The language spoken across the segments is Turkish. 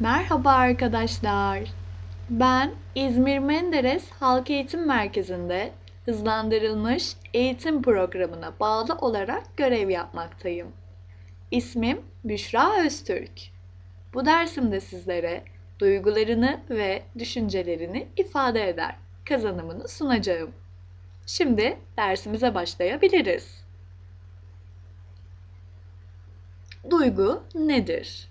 Merhaba arkadaşlar. Ben İzmir Menderes Halk Eğitim Merkezi'nde hızlandırılmış eğitim programına bağlı olarak görev yapmaktayım. İsmim Büşra Öztürk. Bu dersimde sizlere duygularını ve düşüncelerini ifade eder kazanımını sunacağım. Şimdi dersimize başlayabiliriz. Duygu nedir?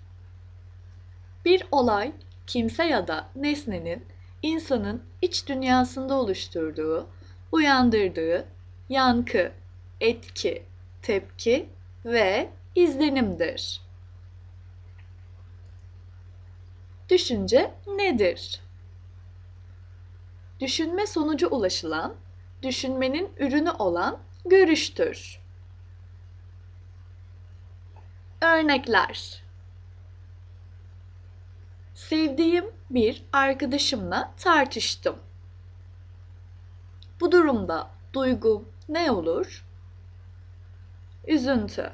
Bir olay, kimse ya da nesnenin insanın iç dünyasında oluşturduğu, uyandırdığı yankı, etki, tepki ve izlenimdir. Düşünce nedir? Düşünme sonucu ulaşılan, düşünmenin ürünü olan görüştür. Örnekler Sevdiğim bir arkadaşımla tartıştım. Bu durumda duygum ne olur? Üzüntü.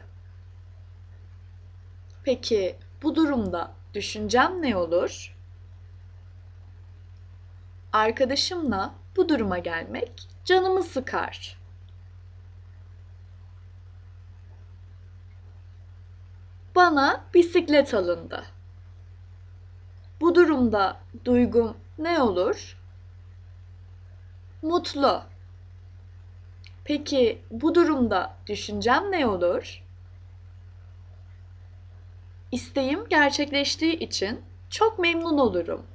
Peki bu durumda düşüncem ne olur? Arkadaşımla bu duruma gelmek canımı sıkar. Bana bisiklet alındı. Durumda duygum ne olur? Mutlu. Peki bu durumda düşüncem ne olur? İsteğim gerçekleştiği için çok memnun olurum.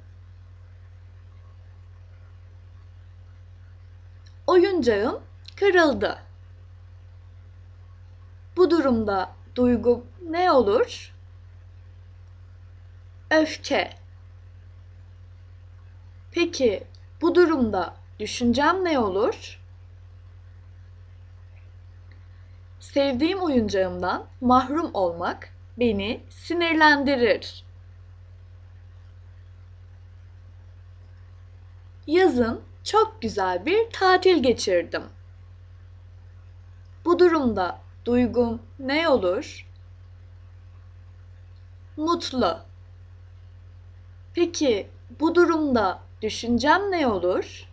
Oyuncağım kırıldı. Bu durumda duygum ne olur? Öfke. Peki bu durumda düşüncem ne olur? Sevdiğim oyuncağımdan mahrum olmak beni sinirlendirir. Yazın çok güzel bir tatil geçirdim. Bu durumda duygum ne olur? Mutlu. Peki bu durumda düşüncem ne olur?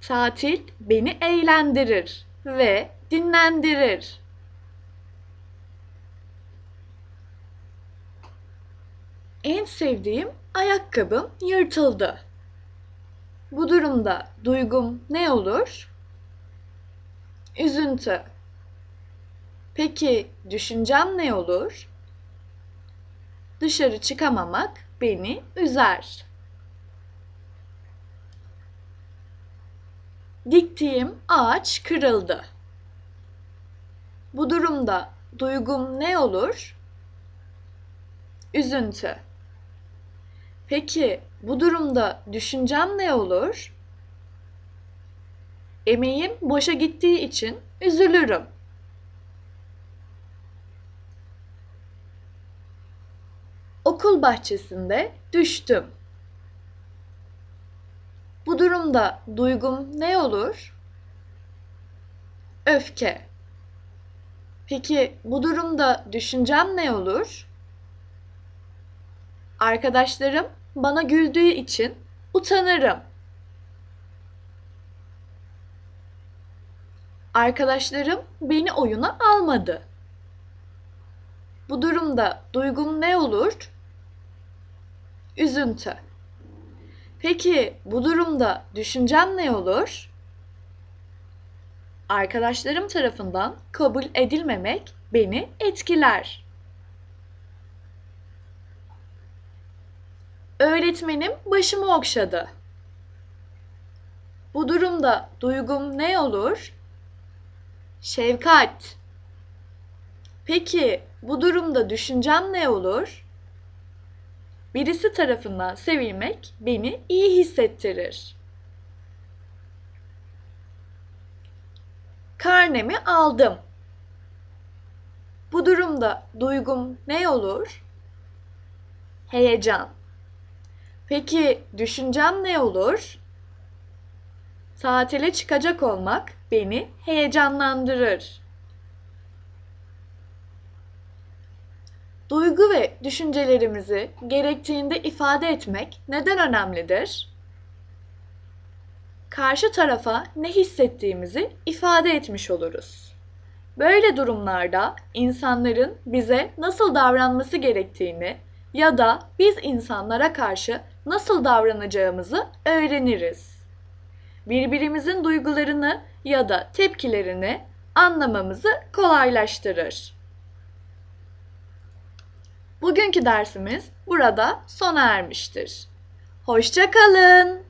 Tatil beni eğlendirir ve dinlendirir. En sevdiğim ayakkabım yırtıldı. Bu durumda duygum ne olur? Üzüntü. Peki düşüncem ne olur? Dışarı çıkamamak beni üzer. Diktiğim ağaç kırıldı. Bu durumda duygum ne olur? Üzüntü. Peki bu durumda düşüncem ne olur? Emeğim boşa gittiği için üzülürüm. Okul bahçesinde düştüm. Durumda duygum ne olur? Öfke. Peki bu durumda düşüncem ne olur? Arkadaşlarım bana güldüğü için utanırım. Arkadaşlarım beni oyuna almadı. Bu durumda duygum ne olur? Üzüntü. Peki bu durumda düşüncem ne olur? Arkadaşlarım tarafından kabul edilmemek beni etkiler. Öğretmenim başımı okşadı. Bu durumda duygum ne olur? Şefkat. Peki bu durumda düşüncem ne olur? Birisi tarafından sevilmek beni iyi hissettirir. Karnemi aldım. Bu durumda duygum ne olur? Heyecan. Peki düşüncem ne olur? Tatile çıkacak olmak beni heyecanlandırır. Duygu ve düşüncelerimizi gerektiğinde ifade etmek neden önemlidir? Karşı tarafa ne hissettiğimizi ifade etmiş oluruz. Böyle durumlarda insanların bize nasıl davranması gerektiğini ya da biz insanlara karşı nasıl davranacağımızı öğreniriz. Birbirimizin duygularını ya da tepkilerini anlamamızı kolaylaştırır. Bugünkü dersimiz burada sona ermiştir. Hoşça kalın.